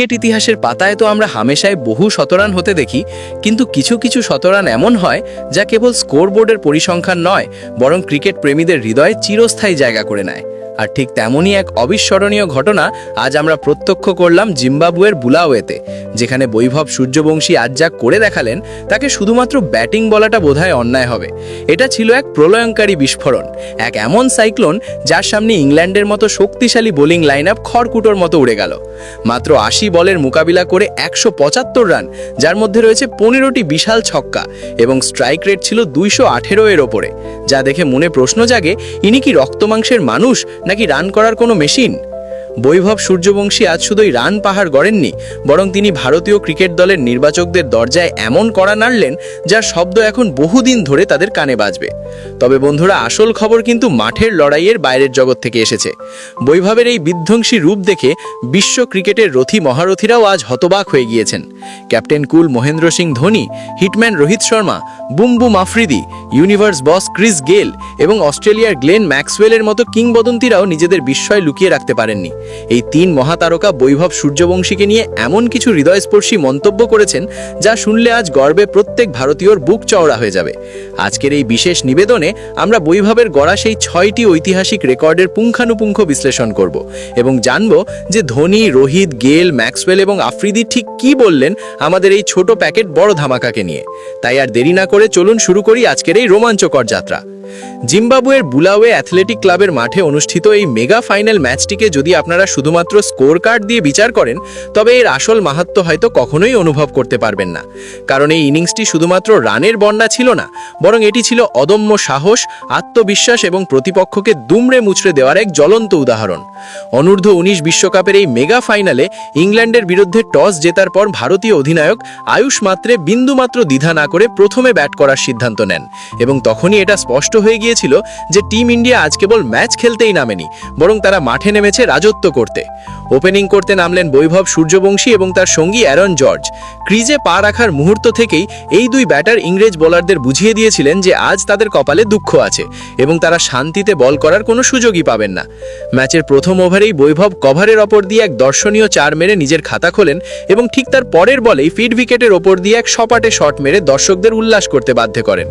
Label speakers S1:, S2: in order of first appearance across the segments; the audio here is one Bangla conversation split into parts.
S1: ক্রিকেট ইতিহাসের পাতায় তো আমরা হামেশায় বহু শতরান হতে দেখি, কিন্তু কিছু কিছু শতরান এমন হয় যা কেবল স্কোরবোর্ডের পরিসংখ্যান নয়, বরং ক্রিকেট প্রেমীদের হৃদয়ে চিরস্থায়ী জায়গা করে নেয়। আর ঠিক তেমনই এক অবিস্মরণীয় ঘটনা আজ আমরা প্রত্যক্ষ করলাম জিম্বাবুয়ের বুলাওয়েতে, যেখানে বৈভব সূর্যবংশী আজ যা করে দেখালেন, তাকে শুধুমাত্র ব্যাটিং বলাটা বোধহয় অন্যায় হবে। এটা ছিল এক প্রলয়ঙ্কারী বিস্ফোরণ, এক এমন সাইক্লোন যার সামনে ইংল্যান্ডের মতো শক্তিশালী বোলিং লাইন আপ খড়কুটোর মতো উড়ে গেল। মাত্র আশি বলের মোকাবিলা করে একশো পঁচাত্তর রান, যার মধ্যে রয়েছে পনেরোটি বিশাল ছক্কা এবং স্ট্রাইক রেট ছিল দুইশো আঠেরো এর ওপরে, যা দেখে মনে প্রশ্ন জাগে, ইনি কি রক্তমাংসের মানুষ নাকি রান করার কোনো মেশিন বৈভব সূর্যবংশী আজ শুধুই রান পাহাড় গড়েননি, বরং তিনি ভারতীয় ক্রিকেট দলের নির্বাচকদের দরজায় এমন কড়া নাড়লেন যার শব্দ এখন বহুদিন ধরে তাদের কানে বাজবে। তবে বন্ধুরা, আসল খবর কিন্তু মাঠের লড়াইয়ের বাইরের জগৎ থেকে এসেছে। বৈভবের এই বিধ্বংসী রূপ দেখে বিশ্ব ক্রিকেটের রথী মহারথীরাও আজ হতবাক হয়ে গিয়েছেন। Captain cool Mahendra Singh Dhoni, hitman Rohit Sharma, boom boom Afridi, universe boss Chris Gayle এবং অস্ট্রেলিয়ার গ্লেন ম্যাক্সওয়েলের মতো কিংবদন্তিরাও নিজেদের বিস্ময় লুকিয়ে রাখতে পারেননি। এই তিন মহাতারকা বৈভব সূর্যবংশীকে নিয়ে এমন কিছু হৃদয়স্পর্শী মন্তব্য করেছেন যা শুনলে আজ গর্বে প্রত্যেক ভারতীয়র বুক চওড়া হয়ে যাবে। আজকের এই বিশেষ নিবেদনে আমরা বৈভবের গড়া সেই ছয়টি ঐতিহাসিক রেকর্ডের পুঙ্খানুপুঙ্খ বিশ্লেষণ করব এবং জানব যে ধোনি, রোহিত গেল ম্যাক্সওয়েল এবং আফ্রিদি ঠিক কি বললেন আমাদের এই ছোট প্যাকেট বড় ধামাকাকে নিয়ে। তাই আর দেরি না করে চলুন শুরু করি আজকের এই রোমাঞ্চকর যাত্রা। জিম্বাবুয়ের বুলাওয়ে অ্যাথলেটিক ক্লাবের মাঠে অনুষ্ঠিত এই মেগা ফাইনাল ম্যাচটিকে যদি আপনারা শুধুমাত্র স্কোর কার্ড দিয়ে বিচার করেন, তবে এর আসল মাহাত্ম হয়তো কখনোই অনুভব করতে পারবেন না। কারণ এই ইনিংসটি শুধুমাত্র রানের বন্যা ছিল না, বরং এটি ছিল অদম্য সাহস, আত্মবিশ্বাস এবং প্রতিপক্ষকে দুমড়ে মুচড়ে দেওয়ার এক জ্বলন্ত উদাহরণ। অনূর্ধ্ব উনিশ বিশ্বকাপের এই মেগা ফাইনালে ইংল্যান্ডের বিরুদ্ধে টস জেতার পর ভারতীয় অধিনায়ক আয়ুষ মাত্রে বিন্দুমাত্র দ্বিধা না করে প্রথমে ব্যাট করার সিদ্ধান্ত নেন, এবং তখনই এটা স্পষ্ট হয়ে গিয়েছিল যে টিম ইন্ডিয়া আজ কেবল ম্যাচ খেলতেই নামেনি, বরং তারা মাঠে নেমেছে রাজত্ব করতে। ওপেনিং করতে নামলেন বৈভব সূর্যবংশী এবং তার সঙ্গী অ্যারন জর্জ। ক্রিজে পা রাখার মুহূর্ত থেকেই এই দুই ব্যাটার ইংরেজ বোলারদের বুঝিয়ে দিয়েছিলেন যে আজ তাদের কপালে দুঃখ আছে এবং তারা শান্তিতে বল করার কোনো সুযোগই পাবেন না। ম্যাচের প্রথম ওভারেই বৈভব কভারের ওপর দিয়ে এক দর্শনীয় চার মেরে নিজের খাতা খোলেন এবং ঠিক তার পরের বলেই ফিড উইকেটের ওপর দিয়ে এক সপাটে শট মেরে দর্শকদের উল্লাস করতে বাধ্য করেন।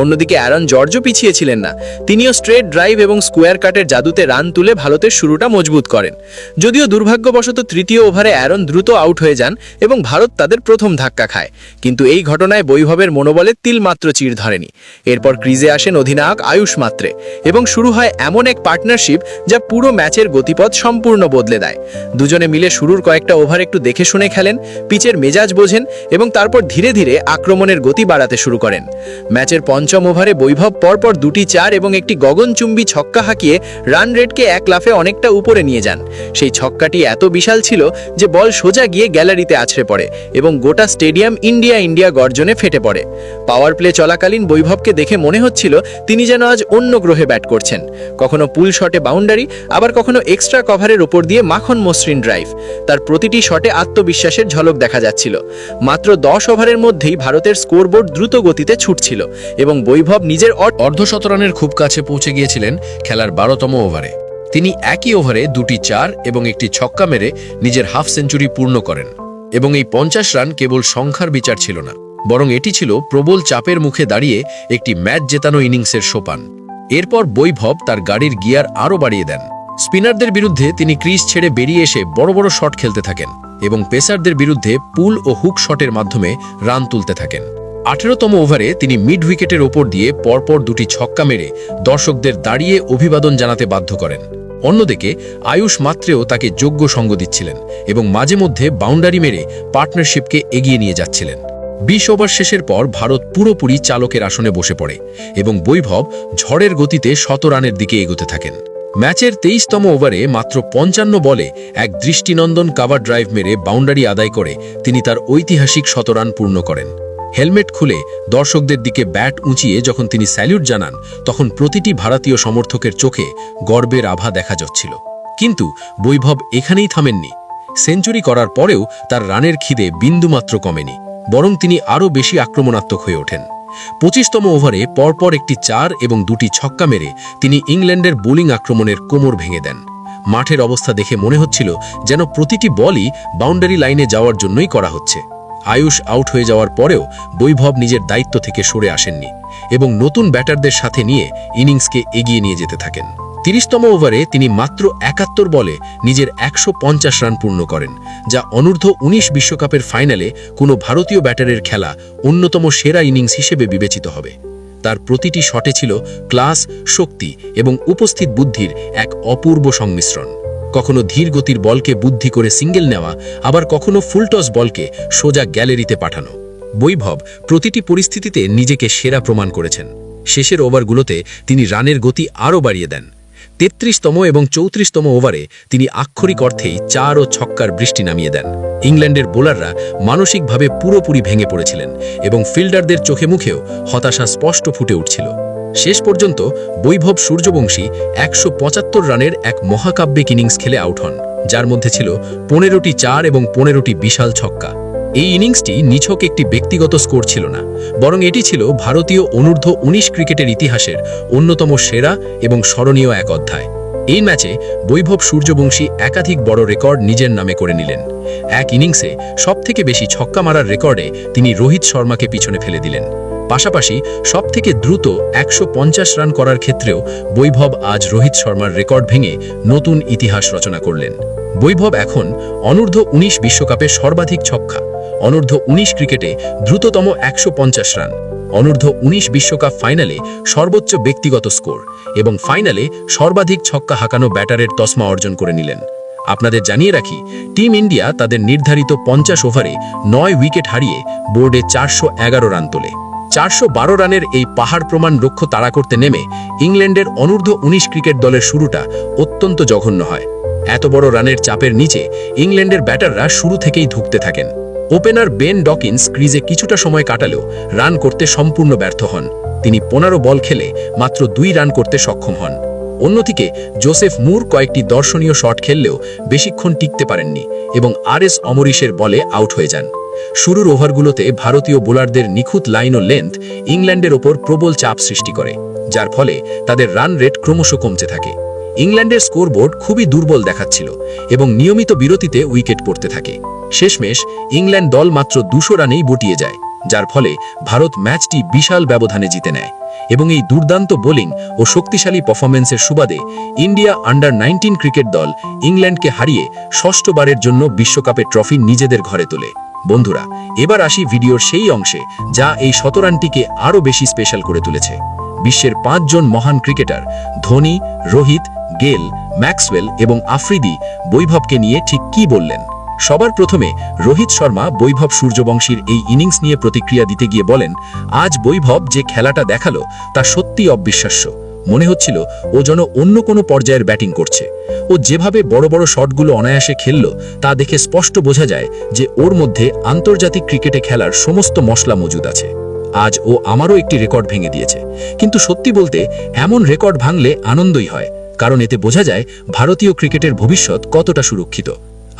S1: অন্যদিকে অ্যারন জর্জও পিছিয়ে ছিলেন না। তিনিও স্ট্রেট ড্রাইভ এবং স্কোয়ার কাটের জাদুতে রান তুলে ভারতের শুরুটা মজবুত করেন। যদিও দুর্ভাগ্যবশত তৃতীয় ওভারে অ্যারন দ্রুত আউট হয়ে যান এবং ভারত তাদের প্রথম ধাক্কা খায়। কিন্তু এই ঘটনায় বৈভবের মনোবলে তিলমাত্র চির ধরেনি। এরপর ক্রিজে আসেন অধিনায়ক আয়ুষ মাত্রে এবং শুরু হয় এমন এক পার্টনারশিপ যা পুরো ম্যাচের গতিপথ সম্পূর্ণ বদলে দেয়। দুজনে মিলে শুরুর কয়েকটা ওভার একটু দেখে শুনে খেলেন, পিচের মেজাজ বোঝেন এবং তারপর ধীরে ধীরে আক্রমণের গতি বাড়াতে শুরু করেন। ম্যাচের পঞ্চম ওভারে বৈভব পরপর দুটি চার এবং একটি গগনচুম্বী ছক্কা হাঁকিয়ে রান রেটকে এক লাফে অনেকটা উপরে নিয়ে যান। সেই ছক্কাটি এত বিশাল ছিল যে বল সোজা গিয়ে গ্যালারিতে আছড়ে পড়ে এবং গোটা স্টেডিয়াম ইন্ডিয়া ইন্ডিয়া গর্জনে ফেটে পড়ে। পাওয়ার প্লে চলাকালীন বৈভবকে দেখে মনে হচ্ছিল তিনি যেন আজ অন্য গ্রহে ব্যাট করছেন। কখনো পুল শটে বাউন্ডারি, আবার কখনো এক্সট্রা কভারের ওপর দিয়ে মাখন মসৃণ ড্রাইভ। তার প্রতিটি শটে আত্মবিশ্বাসের ঝলক দেখা যাচ্ছিল। মাত্র দশ ওভারের মধ্যেই ভারতের স্কোরবোর্ড দ্রুত গতিতে ছুটছিল এবং বৈভব নিজের অ-
S2: অর্ধশতরানের খুব কাছে পৌঁছে গিয়েছিলেন খেলার বারোতম ওভারে। তিনি একই ওভারে দুটি চার এবং একটি ছক্কা মেরে নিজের হাফ সেঞ্চুরি পূর্ণ করেন এবং এই পঞ্চাশ রান কেবল সংখ্যার বিচার ছিল না, বরং এটি ছিল প্রবল চাপের মুখে দাঁড়িয়ে একটি ম্যাচ জেতানো ইনিংসের সোপান। এরপর বৈভব তার গাড়ির গিয়ার আরও বাড়িয়ে দেন। স্পিনারদের বিরুদ্ধে তিনি ক্রিজ ছেড়ে বেরিয়ে এসে বড় বড় শট খেলতে থাকেন এবং পেসারদের বিরুদ্ধে পুল ও হুক শটের মাধ্যমে রান তুলতে থাকেন। আঠেরোতম ওভারে তিনি মিড উইকেটের ওপর দিয়ে পরপর দুটি ছক্কা মেরে দর্শকদের দাঁড়িয়ে অভিবাদন জানাতে বাধ্য করেন। অন্যদিকে, আয়ুষ মাত্রেও তাকে যোগ্য সঙ্গ দিচ্ছিলেন এবং মাঝে মধ্যে বাউন্ডারি মেরে পার্টনারশিপকে এগিয়ে নিয়ে যাচ্ছিলেন। বিশ ওভার শেষের পর ভারত পুরোপুরি চালকের আসনে বসে পড়ে এবং বৈভব ঝড়ের গতিতে শত রানের দিকে এগোতে থাকেন। ম্যাচের তেইশতম ওভারে মাত্র পঞ্চান্ন বলে এক দৃষ্টিনন্দন কাভার ড্রাইভ মেরে বাউন্ডারি আদায় করে তিনি তার ঐতিহাসিক শতরান পূর্ণ করেন। হেলমেট খুলে দর্শকদের দিকে ব্যাট উঁচিয়ে যখন তিনি স্যালিউট জানান, তখন প্রতিটি ভারতীয় সমর্থকের চোখে গর্বের আভা দেখা যাচ্ছিল। কিন্তু বৈভব এখানেই থামেননি। সেঞ্চুরি করার পরেও তার রানের খিদে বিন্দুমাত্র কমেনি, বরং তিনি আরও বেশি আক্রমণাত্মক হয়ে ওঠেন। পঁচিশতম ওভারে পরপর একটি চার এবং দুটি ছক্কা মেরে তিনি ইংল্যান্ডের বোলিং আক্রমণের কোমর ভেঙে দেন। মাঠের অবস্থা দেখে মনে হচ্ছিল যেন প্রতিটি বলই বাউন্ডারি লাইনে যাওয়ার জন্যই করা হচ্ছে। আয়ুষ আউট হয়ে যাওয়ার পরেও বৈভব নিজের দায়িত্ব থেকে সরে আসেননি এবং নতুন ব্যাটারদের সাথে নিয়ে ইনিংসকে এগিয়ে নিয়ে যেতে থাকেন। তিরিশতম ওভারে তিনি মাত্র একাত্তর বলে নিজের একশো পঞ্চাশ রান পূর্ণ করেন, যা অনূর্ধ্ব উনিশ বিশ্বকাপের ফাইনালে কোনো ভারতীয় ব্যাটারের খেলা অন্যতম সেরা ইনিংস হিসেবে বিবেচিত হবে। তার প্রতিটি শটে ছিল ক্লাস, শক্তি এবং উপস্থিত বুদ্ধির এক অপূর্ব সংমিশ্রণ। কখনো ধীর গতির বলকে বুদ্ধি করে সিঙ্গেল নেওয়া, আবার কখনো ফুলটস বলকে সোজা গ্যালারিতে পাঠানো। বৈভব প্রতিটি পরিস্থিতিতে নিজেকে সেরা প্রমাণ করেছেন। শেষের ওভারগুলোতে তিনি রানের গতি আরও বাড়িয়ে দেন। তেত্রিশতম এবং চৌত্রিশতম ওভারে তিনি আক্ষরিক অর্থেই চার ও ছক্কার বৃষ্টি নামিয়ে দেন। ইংল্যান্ডের বোলাররা মানসিকভাবে পুরোপুরি ভেঙে পড়েছিলেন এবং ফিল্ডারদের চোখে মুখেও হতাশা স্পষ্ট ফুটে উঠছিল। শেষ পর্যন্ত বৈভব সূর্যবংশী একশো পঁচাত্তর রানের এক মহাকাব্যিক ইনিংস খেলে আউট হন, যার মধ্যে ছিল পনেরোটি চার এবং পনেরোটি বিশাল ছক্কা। এই ইনিংসটি নিছক একটি ব্যক্তিগত স্কোর ছিল না, বরং এটি ছিল ভারতীয় অনূর্ধ্ব উনিশ ক্রিকেটের ইতিহাসের অন্যতম সেরা এবং স্মরণীয় এক অধ্যায়। এই ম্যাচে বৈভব সূর্যবংশী একাধিক বড় রেকর্ড নিজের নামে করে নিলেন। এক ইনিংসে সবথেকে বেশি ছক্কা মারার রেকর্ডে তিনি রোহিত শর্মাকে পিছনে ফেলে দিলেন। পাশাপাশি সবথেকে দ্রুত একশো পঞ্চাশ রান করার ক্ষেত্রেও বৈভব আজ রোহিত শর্মার রেকর্ড ভেঙে নতুন ইতিহাস রচনা করলেন। বৈভব এখন অনূর্ধ্ব উনিশ বিশ্বকাপে সর্বাধিক ছক্কা, অনূর্ধ্ব উনিশ ক্রিকেটে দ্রুততম একশো পঞ্চাশ রান, অনূর্ধ্ব উনিশ বিশ্বকাপ ফাইনালে সর্বোচ্চ ব্যক্তিগত স্কোর এবং ফাইনালে সর্বাধিক ছক্কা হাঁকানো ব্যাটারের তসমা অর্জন করে নিলেন। আপনাদের জানিয়ে রাখি, টিম ইন্ডিয়া তাদের নির্ধারিত পঞ্চাশ ওভারে নয় উইকেট হারিয়ে বোর্ডে চারশো এগারো রান তোলে। চারশো বারো রানের এই পাহাড় প্রমাণ লক্ষ্য তাড়া করতে নেমে ইংল্যান্ডের অনূর্ধ্ব উনিশ ক্রিকেট দলের শুরুটা অত্যন্ত জঘন্য হয়। এত বড় রানের চাপের নিচে ইংল্যান্ডের ব্যাটাররা শুরু থেকেই ধুঁকতে থাকেন। ওপেনার বেন ডকিন্স ক্রিজে কিছুটা সময় কাটালেও রান করতে সম্পূর্ণ ব্যর্থ হন। তিনি পনেরো বল খেলে মাত্র দুই রান করতে সক্ষম হন। অন্যদিকে, জোসেফ মুর কয়েকটি দর্শনীয় শট খেললেও বেশিক্ষণ টিকতে পারেননি এবং আর এস অমরিশের বলে আউট হয়ে যান। শুরুর ওভারগুলোতে ভারতীয় বোলারদের নিখুঁত লাইন ও লেন্থ ইংল্যান্ডের ওপর প্রবল চাপ সৃষ্টি করে, যার ফলে তাদের রান রেট ক্রমশ কমতে থাকে। ইংল্যান্ডের স্কোরবোর্ড খুবই দুর্বল দেখাচ্ছিল এবং নিয়মিত বিরতিতে উইকেট পড়তে থাকে। শেষমেশ, ইংল্যান্ড দল মাত্র দুশো রানেই বটিয়ে যায়। যার ফলে ভারত ম্যাচটি বিশাল ব্যবধানে জিতে নেয়। এবং এই দুর্দান্ত বোলিং ও শক্তিশালী পারফরমেন্সের সুবাদে ইন্ডিয়া আন্ডার নাইনটিন ক্রিকেট দল ইংল্যান্ডকে হারিয়ে ষষ্ঠবারের জন্য বিশ্বকাপের ট্রফি নিজেদের ঘরে তোলে। বন্ধুরা, এবার আসি ভিডিওর সেই অংশে যা এই শতরানটিকে আরও বেশি স্পেশাল করে তুলেছে। বিশ্বের পাঁচজন মহান ক্রিকেটার ধোনি, রোহিত, গেল, ম্যাক্সওয়েল এবং আফ্রিদি বৈভবকে নিয়ে ঠিক কি বললেন? সবার প্রথমে রোহিত শর্মা বৈভব সূর্যবংশীর এই ইনিংস নিয়ে প্রতিক্রিয়া দিতে গিয়ে বলেন, আজ বৈভব যে খেলাটা দেখাল, তা সত্যি অবিশ্বাস্য। মনে হচ্ছিল ও যেন অন্য কোনো পর্যায়ের ব্যাটিং করছে। ও যেভাবে বড় বড় শটগুলো অনায়াসে খেলল, তা দেখে স্পষ্ট বোঝা যায় যে ওর মধ্যে আন্তর্জাতিক ক্রিকেটে খেলার সমস্ত মশলা মজুদ আছে। আজ ও আমারও একটি রেকর্ড ভেঙে দিয়েছে। কিন্তু সত্যি বলতে, এমন রেকর্ড ভাঙলে আনন্দই হয়, কারণ এতে বোঝা যায় ভারতীয় ক্রিকেটের ভবিষ্যৎ কতটা সুরক্ষিত।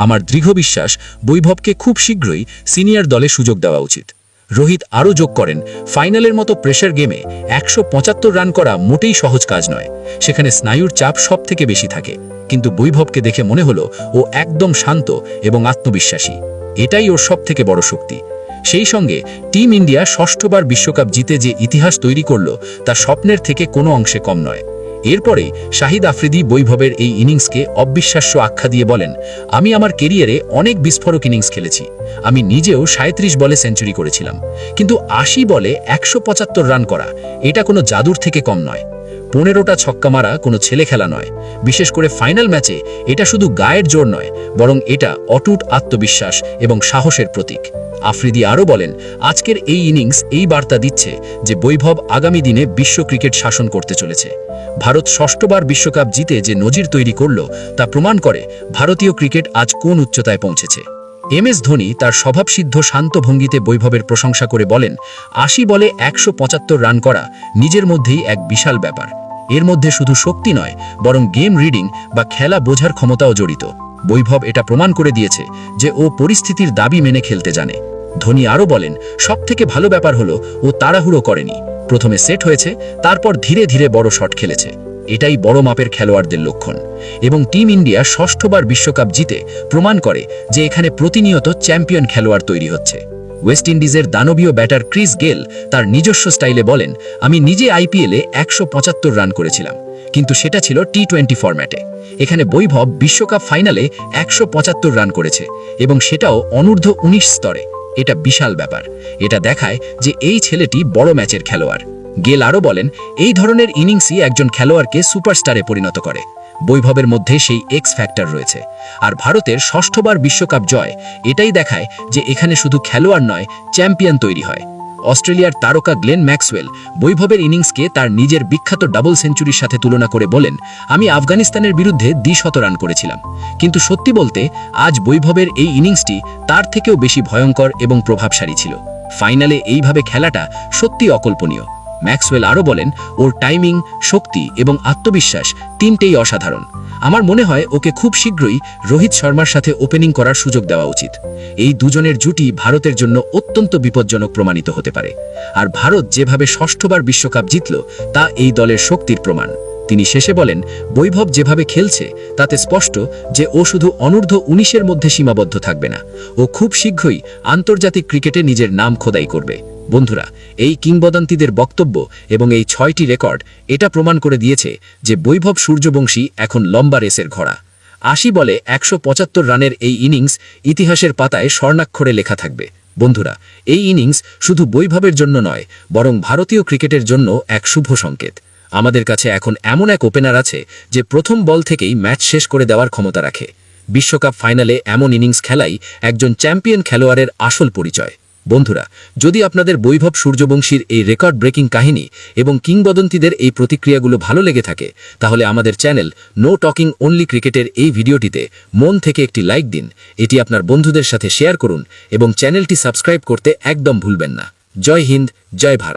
S2: আমার দৃঢ় বিশ্বাস বৈভবকে খুব শীঘ্রই সিনিয়র দলে সুযোগ দেওয়া উচিত। রোহিত আরও যোগ করেন, ফাইনালের মতো প্রেশার গেমে একশো পঁচাত্তর রান করা মোটেই সহজ কাজ নয়। সেখানে স্নায়ুর চাপ সব থেকে বেশি থাকে। কিন্তু বৈভবকে দেখে মনে হলো ও একদম শান্ত এবং আত্মবিশ্বাসী। এটাই ওর সব থেকে বড় শক্তি। সেই সঙ্গে টিম ইন্ডিয়া ষষ্ঠবার বিশ্বকাপ জিতে যে ইতিহাস তৈরি করল তা স্বপ্নের থেকে কোনো অংশে কম নয়। এরপরে শাহিদ আফ্রিদি বৈভবের এই ইনিংসকে অবিশ্বাস্য আখ্যা দিয়ে বলেন, আমি আমার কেরিয়ারে অনেক বিস্ফোরক ইনিংস খেলেছি। আমি নিজেও সাঁত্রিশ বলে সেঞ্চুরি করেছিলাম। কিন্তু আশি বলে একশো পঁচাত্তর রান করা, এটা কোনো জাদুর থেকে কম নয়। পনেরোটা ছক্কা মারা কোনো ছেলে খেলা নয়। বিশেষ করে ফাইনাল ম্যাচে এটা শুধু গায়ের জোর নয়, বরং এটা অটুট আত্মবিশ্বাস এবং সাহসের প্রতীক। আফ্রিদি আরও বলেন, আজকের এই ইনিংস এই বার্তা দিচ্ছে যে বৈভব আগামী দিনে বিশ্ব ক্রিকেট শাসন করতে চলেছে। ভারত ষষ্ঠবার বিশ্বকাপ জিতে যে নজির তৈরি করল তা প্রমাণ করে ভারতীয় ক্রিকেট আজ কোন উচ্চতায় পৌঁছেছে। এম এস ধোনি তার স্বভাবসিদ্ধ শান্ত ভঙ্গিতে বৈভবের প্রশংসা করে বলেন, আশি বলে একশো পঁচাত্তর রান করা নিজের মধ্যেই এক বিশাল ব্যাপার। এর মধ্যে শুধু শক্তি নয়, বরং গেম রিডিং বা খেলা বোঝার ক্ষমতাও জড়িত। বৈভব এটা প্রমাণ করে দিয়েছে যে ও পরিস্থিতির দাবি মেনে খেলতে জানে। ধোনি আরও বলেন, সবথেকে ভালো ব্যাপার হলো ও তাড়াহুড়ো করেনি। প্রথমে সেট হয়েছে, তারপর ধীরে ধীরে বড় শট খেলেছে। এটাই বড় মাপের খেলোয়াড়দের লক্ষণ। এবং টিম ইন্ডিয়া ষষ্ঠবার বিশ্বকাপ জিতে প্রমাণ করে যে এখানে প্রতিনিয়ত চ্যাম্পিয়ন খেলোয়াড় তৈরি হচ্ছে। ওয়েস্ট ইন্ডিজের দানবীয় ব্যাটার ক্রিস গেল তার নিজস্ব স্টাইলে বলেন, আমি নিজে আইপিএলে একশো পঁচাত্তর রান করেছিলাম, কিন্তু সেটা ছিল টি টোয়েন্টি ফরম্যাটে। এখানে বৈভব বিশ্বকাপ ফাইনালে একশো পঁচাত্তর রান করেছে এবং সেটাও অনূর্ধ্ব উনিশ স্তরে। এটা বিশাল ব্যাপার। এটা দেখায় যে এই ছেলেটি বড় ম্যাচের খেলোয়াড়। গেল আরও বলেন, এই ধরনের ইনিংসই একজন খেলোয়াড়কে সুপারস্টারে পরিণত করে। বৈভবের মধ্যে সেই এক্স ফ্যাক্টর রয়েছে। আর ভারতের ষষ্ঠবার বিশ্বকাপ জয় এটাই দেখায় যে এখানে শুধু খেলোয়াড় নয় চ্যাম্পিয়ন তৈরি হয়। অস্ট্রেলিয়ার তারকা গ্লেন ম্যাক্সওয়েল বৈভবের ইনিংসকে তার নিজের বিখ্যাত ডাবল সেঞ্চুরির সাথে তুলনা করে বলেন, আমি আফগানিস্তানের বিরুদ্ধে দ্বিশত রান করেছিলাম। কিন্তু সত্যি বলতে, আজ বৈভবের এই ইনিংসটি তার থেকেও বেশি ভয়ঙ্কর এবং প্রভাবশালী ছিল। ফাইনালে এইভাবে খেলাটা সত্যি অকল্পনীয়। ম্যাক্সওয়েল আরও বলেন, ওর টাইমিং শক্তি এবং আত্মবিশ্বাস তিনটেই অসাধারণ। আমার মনে হয় ওকে খুব শীঘ্রই রোহিত শর্মার সাথে ওপেনিং করার সুযোগ দেওয়া উচিত। এই দুজনের জুটি ভারতের জন্য অত্যন্ত বিপজ্জনক প্রমাণিত হতে পারে। আর ভারত যেভাবে ষষ্ঠবার বিশ্বকাপ জিতল, তা এই দলের শক্তির প্রমাণ। তিনি শেষে বলেন, বৈভব যেভাবে খেলছে, তাতে স্পষ্ট যে ও শুধু অনূর্ধ্ব উনিশের মধ্যে সীমাবদ্ধ থাকবে না। ও খুব শীঘ্রই আন্তর্জাতিক ক্রিকেটে নিজের নাম খোদাই করবে। বন্ধুরা, এই কিংবদন্তিদের বক্তব্য এবং এই ছয়টি রেকর্ড এটা প্রমাণ করে দিয়েছে যে বৈভব সূর্যবংশী এখন লম্বা রেসের ঘোড়া। আশি বলে একশো পঁচাত্তর রানের এই ইনিংস ইতিহাসের পাতায় স্বর্ণাক্ষরে লেখা থাকবে। বন্ধুরা, এই ইনিংস শুধু বৈভবের জন্য নয়, বরং ভারতীয় ক্রিকেটের জন্য এক শুভ সংকেত। আমাদের কাছে এখন এমন এক ওপেনার আছে যে প্রথম বল থেকেই ম্যাচ শেষ করে দেওয়ার ক্ষমতা রাখে। বিশ্বকাপ ফাইনালে এমন ইনিংস খেলাই একজন চ্যাম্পিয়ন খেলোয়াড়ের আসল পরিচয়। বন্ধুরা, যদি আপনাদের বৈভব সূর্যবংশীর এই রেকর্ড ব্রেকিং কাহিনী এবং কিংবদন্তিদের এই প্রতিক্রিয়াগুলো ভালো লেগে থাকে, তাহলে আমাদের চ্যানেল নো টকিং অনলি ক্রিকেটের এই ভিডিওটিতে মন থেকে একটি লাইক দিন, এটি আপনার বন্ধুদের সাথে শেয়ার করুন এবং চ্যানেলটি সাবস্ক্রাইব করতে একদম ভুলবেন না। জয় হিন্দ, জয় ভারত।